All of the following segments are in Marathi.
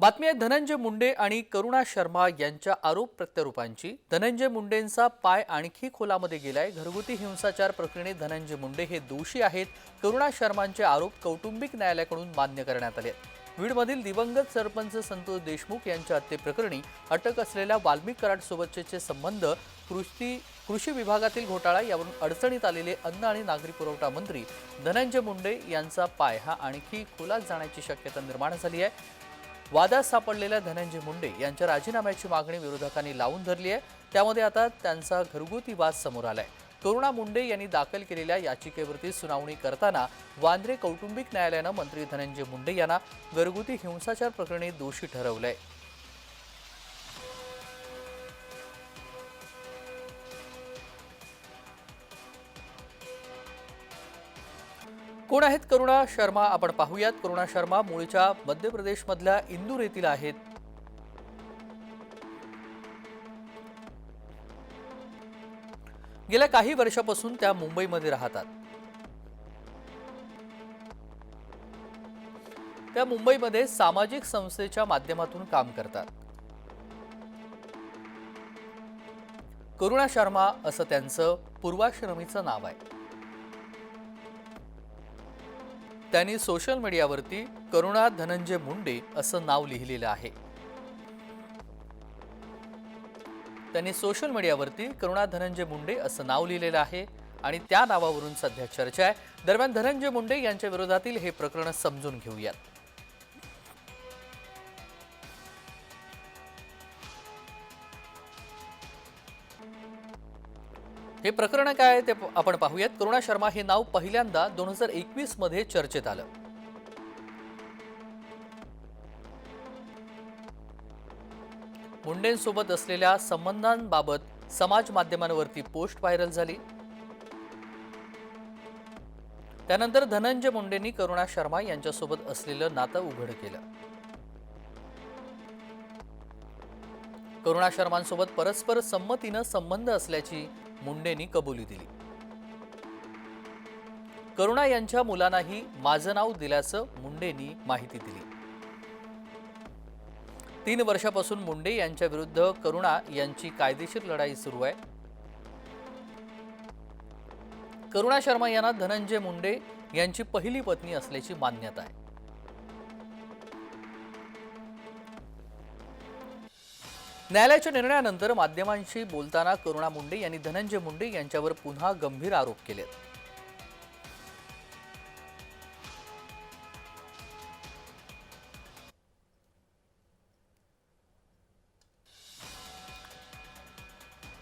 बातमी आहे धनंजय मुंडे आणि करुणा शर्मा यांच्या आरोप प्रत्यारोपांची. धनंजय मुंडेंचा पाय आणखी खोलामध्ये गेलाय. घरगुती हिंसाचार प्रकरणी धनंजय मुंडे हे दोषी आहेत. करुणा शर्मांचे आरोप कौटुंबिक न्यायालयाकडून मान्य करण्यात आले आहेत. बीडमधील दिवंगत सरपंच संतोष देशमुख यांच्या हत्येप्रकरणी अटक असलेल्या वाल्मिक कराडसोबतचे संबंध कृषी कृषी विभागातील घोटाळा यावरून अडचणीत आलेले अन्न आणि नागरी पुरवठा मंत्री धनंजय मुंडे यांचा पाय हा आणखी खोलात जाण्याची शक्यता निर्माण झाली आहे. वादात सापडलेल्या धनंजय मुंडे यांच्या राजीनाम्याची मागणी विरोधकांनी लावून धरली आहे. त्यामध्ये आता त्यांचा घरगुती वाद समोर आलाय. करुणा मुंडे यांनी दाखल केलेल्या याचिकेवरती सुनावणी करताना वांद्रे कौटुंबिक न्यायालयानं मंत्री धनंजय मुंडे यांना घरगुती हिंसाचार प्रकरणी दोषी ठरवलंय. कोण आहेत? करुणा शर्मा. आपण पाहूयात. करुणा शर्मा मूळच्या मध्य प्रदेशमधल्या इंदूर येथील आहेत. गेल्या काही वर्षापासून त्या मुंबईमध्ये राहतात. त्या मुंबईमध्ये सामाजिक संस्थेच्या माध्यमातून काम करतात. करुणा शर्मा असं त्यांचं पूर्वाश्रमीचं नाव आहे. त्यांनी सोशल मीडियावरती करुणा धनंजय मुंडे असं नाव लिहिलेलं आहे. त्यांनी सोशल मीडियावरती करुणा धनंजय मुंडे असं नाव लिहिलेलं आहे आणि त्या नावावरून सध्या चर्चा आहे. दरम्यान धनंजय मुंडे यांच्या विरोधातील हे प्रकरण समजून घेऊयात. हे प्रकरण काय आहे ते आपण पाहूयात. करुणा शर्मा हे नाव पहिल्यांदा दोन हजार एकवीसमध्ये चर्चेत आलं. मुंडेंसोबत असलेल्या संबंधांबाबत समाज माध्यमांवरती पोस्ट व्हायरल झाली. त्यानंतर धनंजय मुंडेंनी करुणा शर्मा यांच्यासोबत असलेलं नातं उघड केलं. करुणा शर्मांसोबत परस्पर संमतीनं संबंध असल्याची मुंडेंनी कबुली दिली. करुणा यांच्या मुलांनाही माझं नाव दिल्याचं मुंडेंनी माहिती दिली. तीन वर्षापासून मुंडे यांच्या विरुद्ध करुणा यांची कायदेशीर लढाई सुरू आहे. करुणा शर्मा यांना धनंजय मुंडे यांची पहिली पत्नी असल्याची मान्यता आहे. न्यायालयाच्या निर्णयानंतर माध्यमांशी बोलताना करुणा मुंडे यांनी धनंजय मुंडे यांच्यावर पुन्हा गंभीर आरोप केलेत.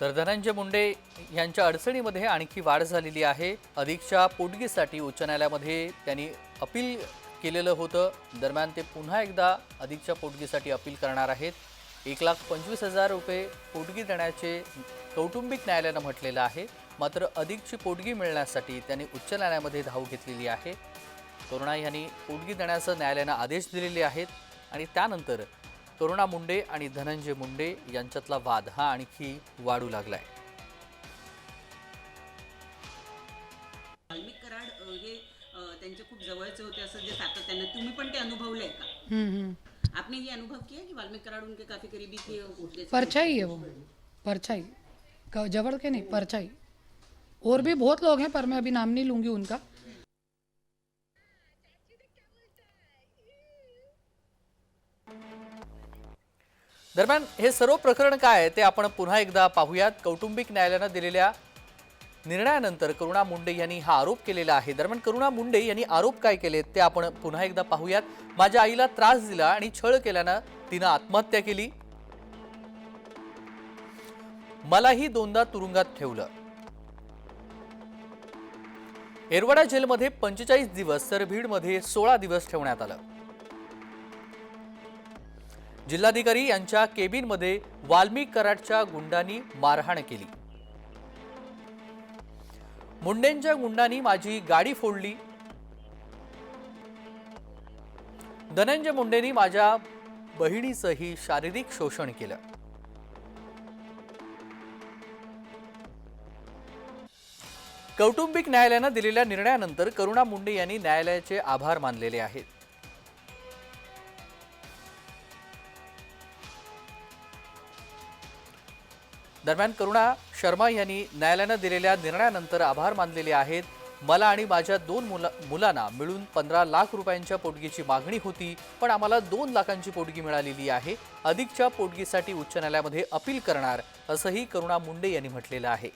तर धनंजय मुंडे यांच्या अडचणीमध्ये आणखी वाढ झालेली आहे. अधिकच्या पोटगीसाठी उच्च न्यायालयामध्ये त्यांनी अपील केलेलं होतं. दरम्यान ते पुन्हा एकदा अधिकच्या पोटगीसाठी अपील करणार आहेत. एक लाख पंचवीस हजार रुपये पोटगी देण्याचे कौटुंबिक न्यायालयानं म्हटलेलं आहे. मात्र अधिकची पोटगी मिळण्यासाठी त्यांनी उच्च न्यायालयामध्ये धाव घेतलेली आहे. करुणा यांनी पोटगी देण्याचं न्यायालयानं आदेश दिलेले आहेत आणि त्यानंतर करुणा मुंडे आणि धनंजय मुंडे यांच्यातला वाद हा आणखी वाढू लागलाय. वाल्मिक कराड हे त्यांचे खूप जवळचे होते असं जे सातत्यानं तुम्ही पण ते अनुभवलंय का। आपने ये अनुभव किया कि वाल्मिक कराड उनके काफी करीबी थे परछाई है वो। परछाई। क- जबड़ के नहीं परछाई। और भी बहुत लोग हैं पर मैं अभी नाम नहीं लूंगी उनका। दरम्यान हे सर्व प्रकरण काय आहे ते आपण पुन्हा एकदा पाहूयात. कौटुंबिक न्यायालयानं दिलेल्या निर्णयानंतर करुणा मुंडे यांनी हा आरोप केलेला आहे. दरम्यान करुणा मुंडे यांनी आरोप काय केले ते आपण पुन्हा एकदा पाहूयात. माझ्या आईला त्रास दिला आणि छळ केल्यानं तिनं आत्महत्या केली. मलाही दोनदा तुरुंगात ठेवलं. एरवडा जेलमध्ये पंचेचाळीस दिवस तर बीडमध्ये सोळा दिवस ठेवण्यात आलं. जिल्हाधिकारी यांच्या केबिनमध्ये वाल्मिक कराडच्या गुंडांनी मारहाण केली. मुंडेंच्या गुंडांनी माझी गाडी फोडली. धनंजय मुंडेंनी माझ्या बहिणीचंही शारीरिक शोषण केलं. कौटुंबिक न्यायालयानं दिलेल्या निर्णयानंतर करुणा मुंडे यांनी न्यायालयाचे आभार मानलेले आहेत. दरम्यान करुणा शर्मा यांनी न्यायालयानं दिलेल्या निर्णयानंतर आभार मानलेले आहेत. मला आणि माझ्या दोन मुला मुलांना मिळून पंधरा लाख रुपयांच्या पोटगीची मागणी होती पण आम्हाला दोन लाखांची पोटगी मिळालेली आहे. अधिकच्या पोटगीसाठी उच्च न्यायालयामध्ये अपील करणार असंही करुणा मुंडे यांनी म्हटलेलं आहे.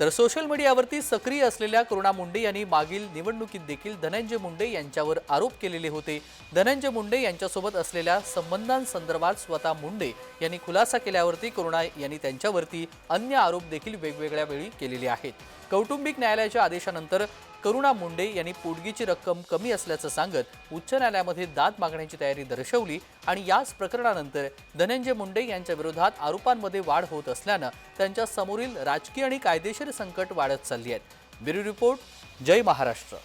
तर सोशल मीडियावरती सक्रिय असलेल्या करुणा मुंडे यांनी मागील निवडणुकीत देखील धनंजय मुंडे यांच्यावर आरोप केलेले होते. धनंजय मुंडे यांच्यासोबत असलेल्या संबंधांसंदर्भात स्वतः मुंडे यांनी खुलासा केल्यावरती करुणा यांनी त्यांच्यावरती अन्य आरोप देखील वेगवेगळ्या वेळी केलेले आहेत. कौटुंबिक न्यायालयाच्या आदेशानंतर करुणा मुंडे यांनी पोटगीची रक्कम कमी असल्याचं सांगत उच्च न्यायालयामध्ये दाद मागण्याची तयारी दर्शवली आणि याच प्रकरणानंतर धनंजय मुंडे यांच्या विरोधात आरोपांमध्ये वाढ होत असल्यानं त्यांच्या समोरील राजकीय आणि कायदेशीर संकट वाढत चालली आहेत ब्युरो रिपोर्ट जय महाराष्ट्र.